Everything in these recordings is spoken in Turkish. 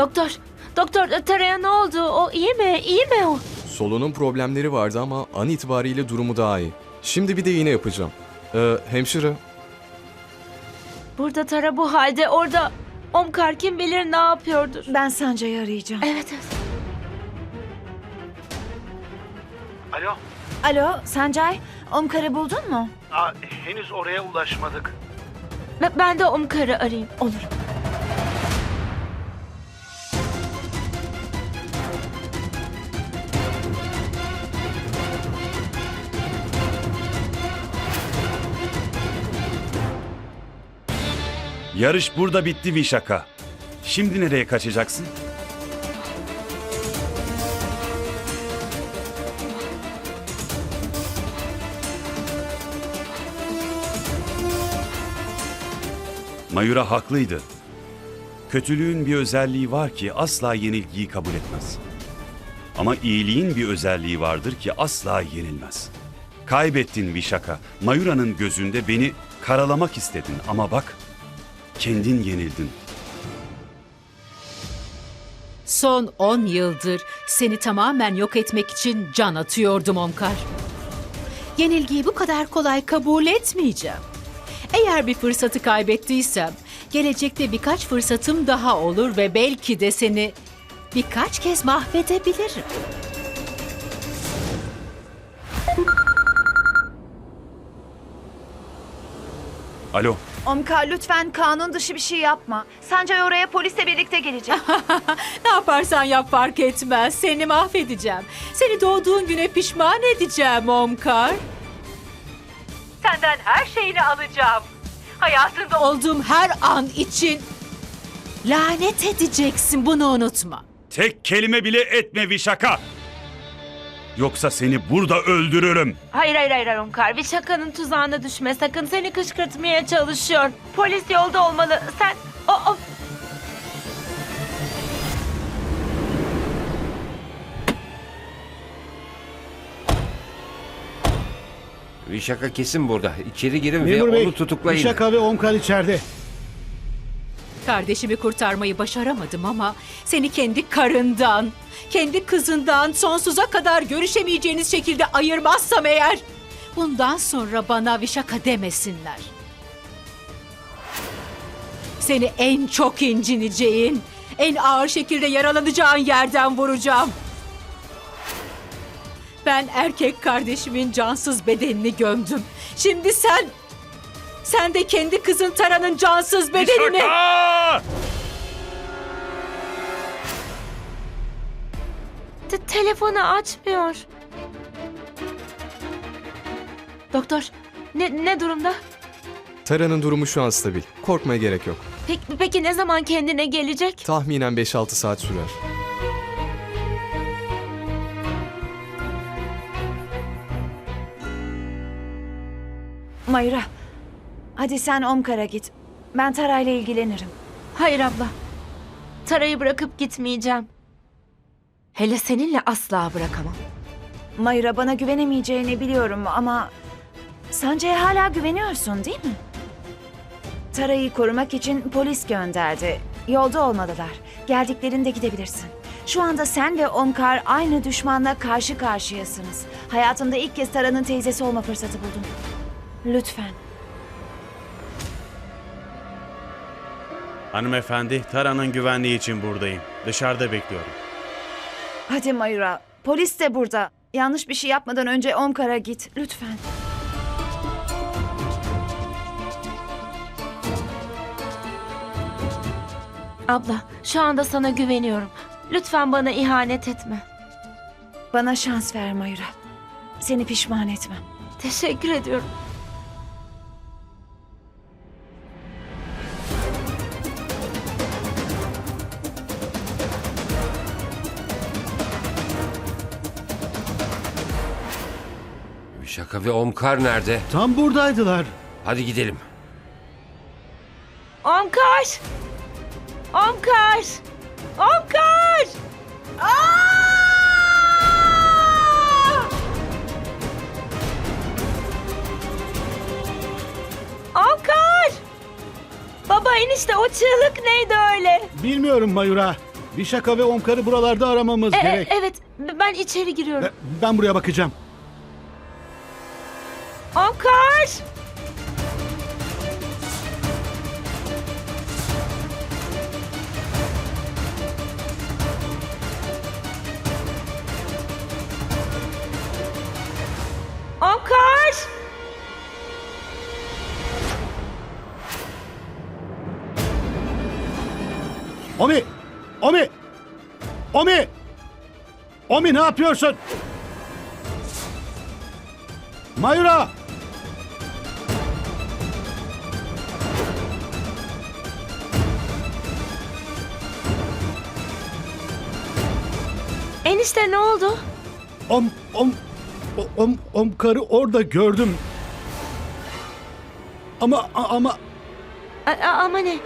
Doktor, doktor Tara'ya ne oldu? O iyi mi? İyi mi o? Solunum problemleri vardı ama an itibariyle durumu daha iyi. Şimdi bir de iğne yapacağım. Ee, hemşire, Burada Tara bu halde orada Omkar kim bilir ne yapıyordur. Ben Sancay'ı arayacağım. Evet evet. Alo, Alo Sancay, Omkar'ı buldun mu? Aa, henüz oraya ulaşmadık. Ben- Ben de Omkar'ı arayayım. Olur. Yarış burada bitti Vişaka. Şimdi nereye kaçacaksın? Mayura haklıydı. Kötülüğün bir özelliği var ki asla yenilgiyi kabul etmez. Ama iyiliğin bir özelliği vardır ki asla yenilmez. Kaybettin Vişaka. Mayura'nın gözünde beni karalamak istedin ama bak kendin yenildin. Son 10 yıldır seni tamamen yok etmek için can atıyordum Omkar. Yenilgiyi bu kadar kolay kabul etmeyeceğim. Eğer bir fırsatı kaybettiysem, gelecekte birkaç fırsatım daha olur ve belki de seni birkaç kez mahvedebilirim. Alo, Omkar lütfen kanun dışı bir şey yapma. Sancay oraya polisle birlikte gelecek. Ne yaparsan yap fark etmez. Seni mahvedeceğim. Seni doğduğun güne pişman edeceğim Omkar. Senden her şeyini alacağım. Hayatında olduğum her an için lanet edeceksin bunu unutma. tek kelime bile etme Vişaka. Yoksa seni burada öldürürüm. Hayır hayır hayır Omkar. Bir şakanın tuzağına düşme sakın. Seni kışkırtmaya çalışıyor. Polis yolda olmalı. Sen... O, o... Vişaka kesin burada. İçeri girin ve Memur Bey, onu tutuklayın. Vişaka ve Omkar içeride. Kardeşimi kurtarmayı başaramadım ama seni kendi karından, kendi kızından sonsuza kadar görüşemeyeceğiniz şekilde ayırmazsam eğer bundan sonra bana Vişaka demesinler. Seni en çok incineceğin, en ağır şekilde yaralanacağın yerden vuracağım. Ben erkek kardeşimin cansız bedenini gömdüm. Şimdi sen, sen de kendi kızın Tara'nın cansız bedenini... Vişaka! Te- telefonu açmıyor. Doktor, ne, ne durumda? Tara'nın durumu şu an stabil. Korkmaya gerek yok. Peki, peki ne zaman kendine gelecek? Tahminen 5-6 saat sürer. Mayra, hadi sen Omkar'a git. Ben Tara'yla ilgilenirim. Hayır abla. Tara'yı bırakıp gitmeyeceğim. Hele seninle asla bırakamam. Mayra bana güvenemeyeceğini biliyorum ama... Sancay'a hala güveniyorsun değil mi? Tara'yı korumak için polis gönderdi. Yolda olmalılar. Geldiklerinde gidebilirsin. Şu anda sen ve Omkar aynı düşmanla karşı karşıyasınız. Hayatımda ilk kez Tara'nın teyzesi olma fırsatı buldum. Lütfen. Hanımefendi, Tara'nın güvenliği için buradayım. Dışarıda bekliyorum. Hadi Mayra. Polis de burada. Yanlış bir şey yapmadan önce Omkar'a git. Lütfen. Abla, şu anda sana güveniyorum. Lütfen bana ihanet etme. Bana şans ver Mayra. Seni pişman etmem. Teşekkür ediyorum. Vişaka ve Omkar nerede? Tam buradaydılar. Hadi gidelim. Omkar! Omkar! Omkar! Aa! Omkar! Baba enişte o çığlık neydi öyle? Bilmiyorum Mayura. Vişaka ve Omkar'ı buralarda aramamız E, e, gerek. evet ben içeri giriyorum. Ben buraya bakacağım. Omkar! Omkar! Omi! Omi! Omi! Omi ne yapıyorsun? Mayura! Enişte ne oldu? Om, om, o- om, Omkar'ı orada gördüm. Ama, ama A- a- ama ne?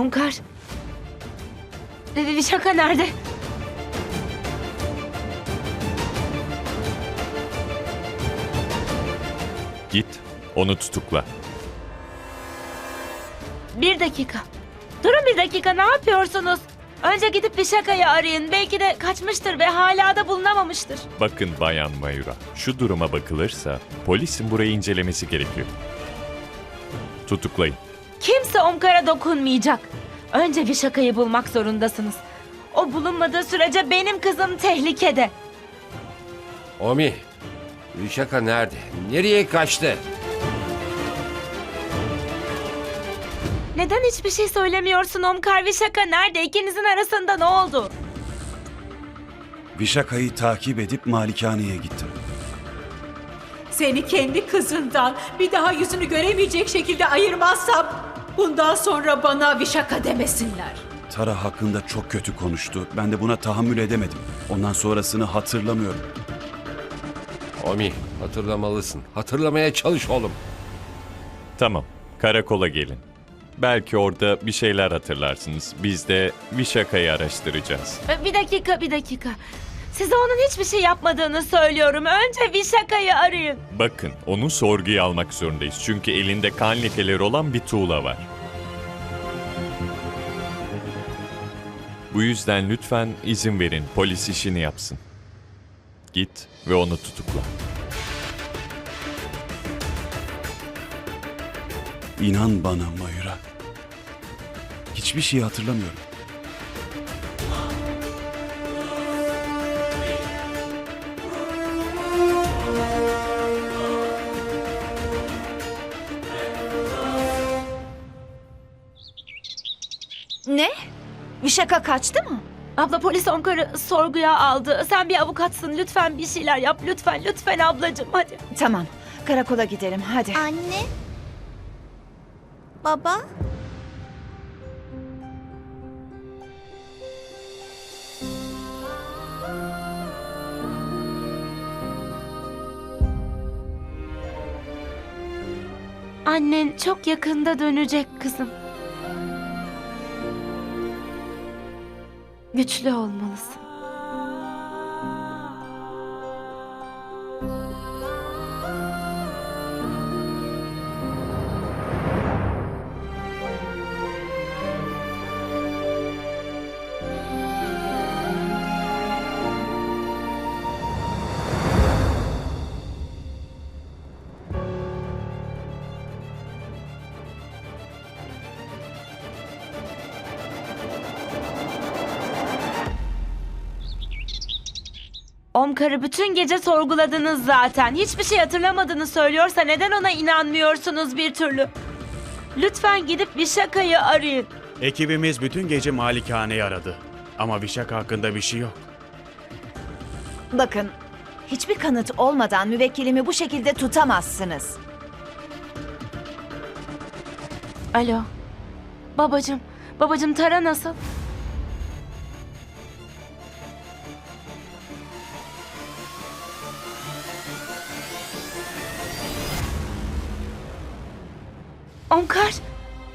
Omkar? Vişaka nerede? Git, onu tutukla. Bir dakika. Durun bir dakika ne yapıyorsunuz? Önce gidip Vişaka'yı arayın. Belki de kaçmıştır ve hala da bulunamamıştır. Bakın Bayan Mayura, şu duruma bakılırsa polisin burayı incelemesi gerekiyor. Tutuklayın. Kimse Omkar'a dokunmayacak. Önce Vişaka'yı bulmak zorundasınız. O bulunmadığı sürece benim kızım tehlikede. Omi, Vişaka nerede? Nereye kaçtı? Neden hiçbir şey söylemiyorsun Omkar? Vişaka nerede? İkinizin arasında ne oldu? Vişaka'yı takip edip malikaneye gittim. Seni kendi kızından bir daha yüzünü göremeyecek şekilde ayırmazsam bundan sonra bana Vişaka demesinler. Tara hakkında çok kötü konuştu. Ben de buna tahammül edemedim. Ondan sonrasını hatırlamıyorum. Omi, hatırlamalısın. Hatırlamaya çalış oğlum. Tamam, karakola gelin. Belki orada bir şeyler hatırlarsınız. Biz de Vişaka'yı araştıracağız. Ee, Bir dakika, bir dakika. Size onun hiçbir şey yapmadığını söylüyorum. Önce Vişaka'yı arayın. Bakın, onu sorguya almak zorundayız. Çünkü elinde kan lekeleri olan bir tuğla var. Bu yüzden lütfen izin verin, polis işini yapsın. Git ve onu tutukla. İnan bana Mayura. Hiçbir şey hatırlamıyorum. Ne? Vişaka kaçtı mı? Abla polis Omkar'ı sorguya aldı. Sen bir avukatsın. Lütfen bir şeyler yap. Lütfen, lütfen ablacığım. Hadi. Tamam. Karakola gidelim hadi. Anne? Baba? Annen çok yakında dönecek kızım. Güçlü olmalısın. Omkar'ı bütün gece sorguladınız zaten. Hiçbir şey hatırlamadığını söylüyorsa neden ona inanmıyorsunuz bir türlü? Lütfen gidip Vişaka'yı arayın. Ekibimiz bütün gece malikaneyi aradı. Ama Vişaka hakkında bir şey yok. Bakın, hiçbir kanıt olmadan müvekkilimi bu şekilde tutamazsınız. Alo. Babacım, babacım Tara nasıl? Omkar,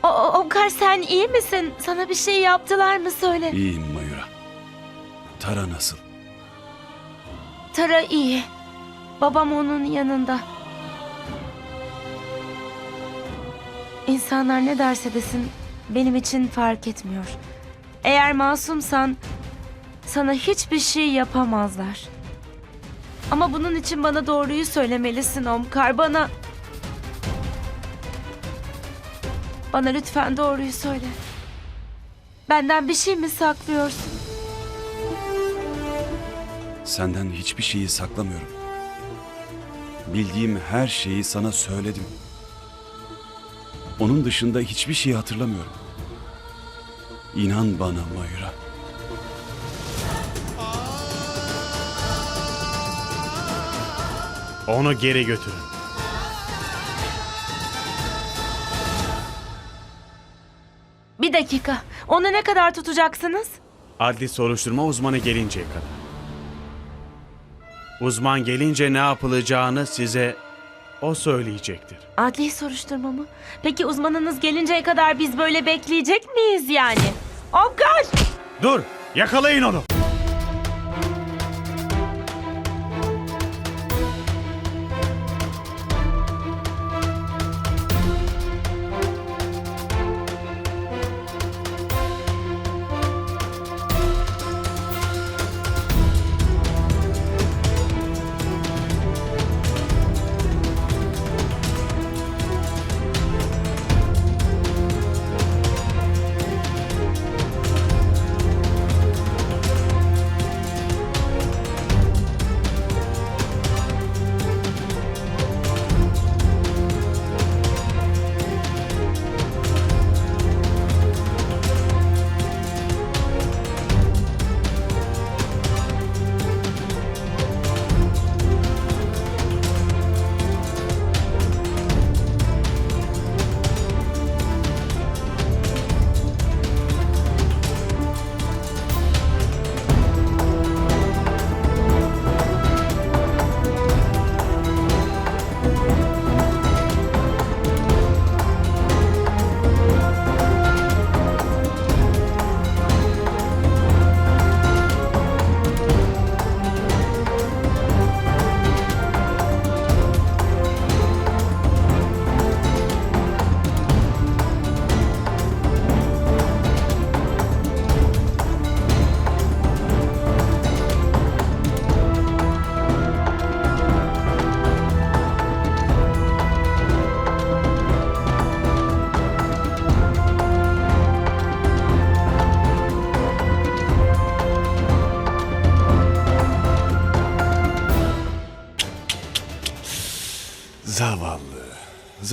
o, Omkar sen iyi misin? Sana bir şey yaptılar mı söyle. İyiyim Mayura. Tara nasıl? Tara iyi. Babam onun yanında. İnsanlar ne derse desin benim için fark etmiyor. Eğer masumsan sana hiçbir şey yapamazlar. Ama bunun için bana doğruyu söylemelisin Omkar. Bana... Bana lütfen doğruyu söyle. Benden bir şey mi saklıyorsun? Senden hiçbir şeyi saklamıyorum. Bildiğim her şeyi sana söyledim. Onun dışında hiçbir şeyi hatırlamıyorum. İnan bana Mayura. Onu geri götürün. Dakika. Onu ne kadar tutacaksınız? Adli soruşturma uzmanı gelinceye kadar. Uzman gelince ne yapılacağını size o söyleyecektir. Adli soruşturma mı? Peki uzmanınız gelinceye kadar biz böyle bekleyecek miyiz yani? Omkar! Dur! Yakalayın onu!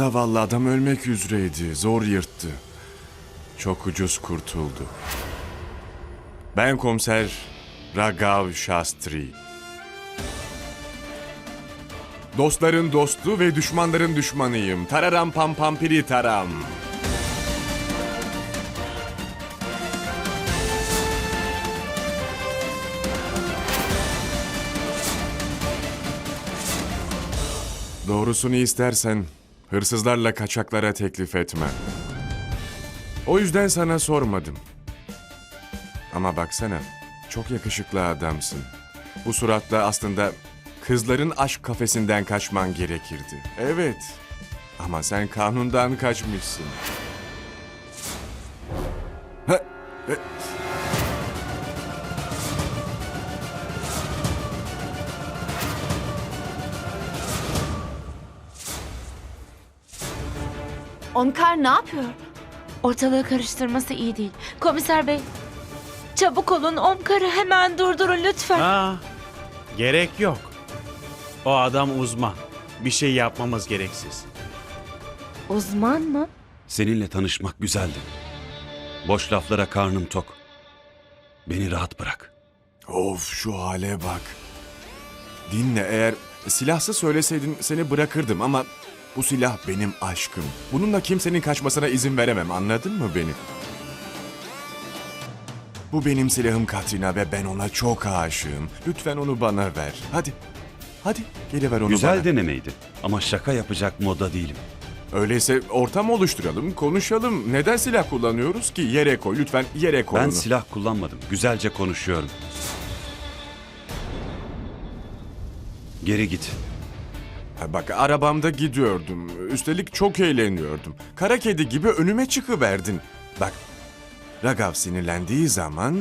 Zavallı adam ölmek üzereydi. Zor yırttı. Çok ucuz kurtuldu. Ben komiser Ragav Shastri. Dostların dostu ve düşmanların düşmanıyım. Tararam pam pam piri taram. Doğrusunu istersen hırsızlarla kaçaklara teklif etmem. O yüzden sana sormadım. Ama baksana, çok yakışıklı adamsın. Bu suratla aslında kızların aşk kafesinden kaçman gerekirdi. Evet. Ama sen kanundan kaçmışsın. Ha, e, Omkar ne yapıyor? Ortalığı karıştırması iyi değil. Komiser bey, çabuk olun Omkar'ı hemen durdurun lütfen. Aa, Gerek yok. O adam uzman. Bir şey yapmamız gereksiz. Uzman mı? Seninle tanışmak güzeldi. Boş laflara karnım tok. Beni rahat bırak. Of şu hale bak. Dinle eğer silahsız söyleseydin seni bırakırdım ama bu silah benim aşkım. Bununla kimsenin kaçmasına izin veremem anladın mı beni? Bu benim silahım Katrina ve ben ona çok aşığım. Lütfen onu bana ver. Hadi. Hadi geliver onu Güzel bana. denemeydi ama şaka yapacak moda değilim. Öyleyse ortam oluşturalım, konuşalım. Neden silah kullanıyoruz ki? Yere koy lütfen yere koy Ben onu. silah kullanmadım. Güzelce konuşuyorum. Geri git. Bak arabamda gidiyordum. Üstelik çok eğleniyordum. Kara kedi gibi önüme çıkıverdin. Bak Ragav sinirlendiği zaman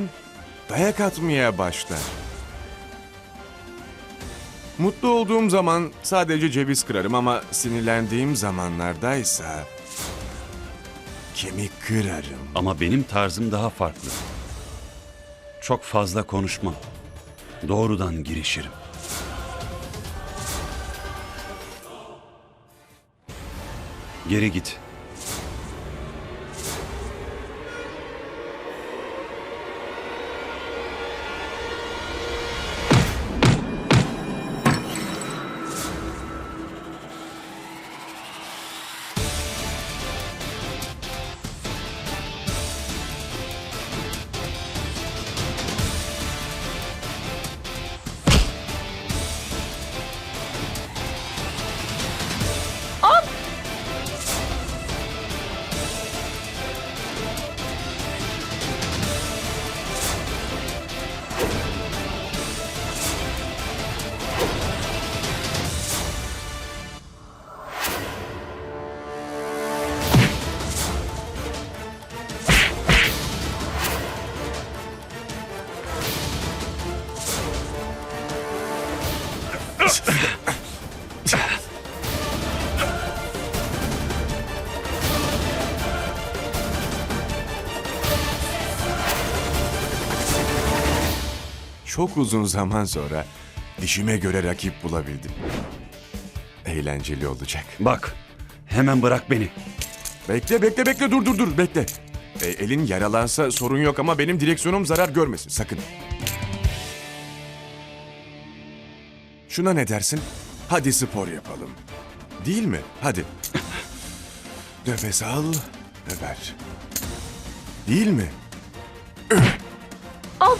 dayak atmaya başlar. Mutlu olduğum zaman sadece ceviz kırarım ama sinirlendiğim zamanlardaysa kemik kırarım. Ama benim tarzım daha farklı. Çok fazla konuşmam. Doğrudan girişirim. Geri git. Çok uzun zaman sonra dişime göre rakip bulabildim. Eğlenceli olacak. Bak, hemen bırak beni. Bekle bekle bekle dur dur dur bekle. E, elin yaralansa sorun yok ama benim direksiyonum zarar görmesin sakın. Şuna ne dersin? Hadi spor yapalım. Değil mi? Hadi. Nefes al ve ver. Değil mi? Al.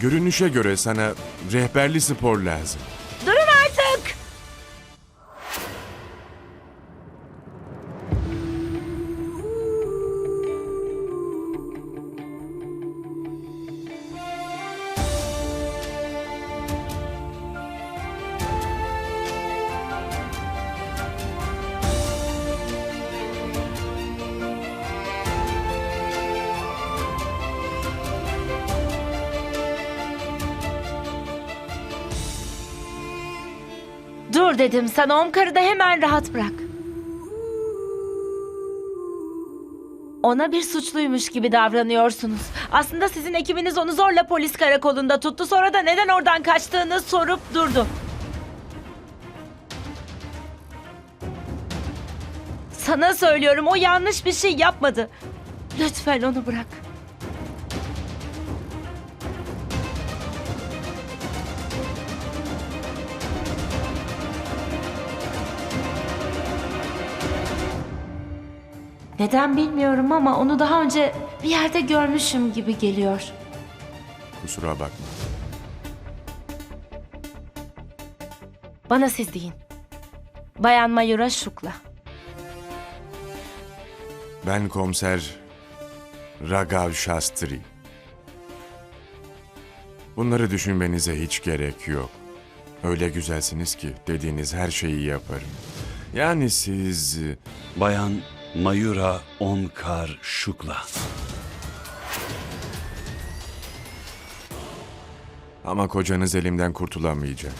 Görünüşe göre sana rehberli spor lazım. Dur dedim sana Omkar'ı da hemen rahat bırak. Ona bir suçluymuş gibi davranıyorsunuz. Aslında sizin ekibiniz onu zorla polis karakolunda tuttu. Sonra da neden oradan kaçtığını sorup durdu. Sana söylüyorum o yanlış bir şey yapmadı. Lütfen onu bırak. Neden bilmiyorum ama onu daha önce bir yerde görmüşüm gibi geliyor. Kusura bakma. Bana siz deyin. Bayan Mayura Şukla. Ben komiser Ragav Shastri. Bunları düşünmenize hiç gerek yok. Öyle güzelsiniz ki dediğiniz her şeyi yaparım. Yani siz Bayan Mayura Onkar Şukla. ama kocanız elimden kurtulamayacak.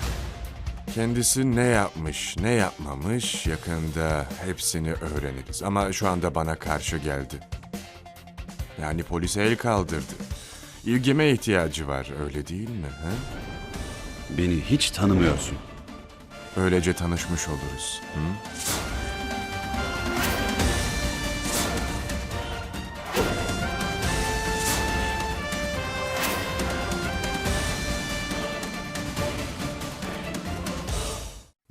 Kendisi ne yapmış, ne yapmamış yakında hepsini öğreniriz. Ama şu anda bana karşı geldi. Yani polise el kaldırdı. İlgime ihtiyacı var, öyle değil mi? He? Beni hiç tanımıyorsun. Böylece tanışmış oluruz. Hı?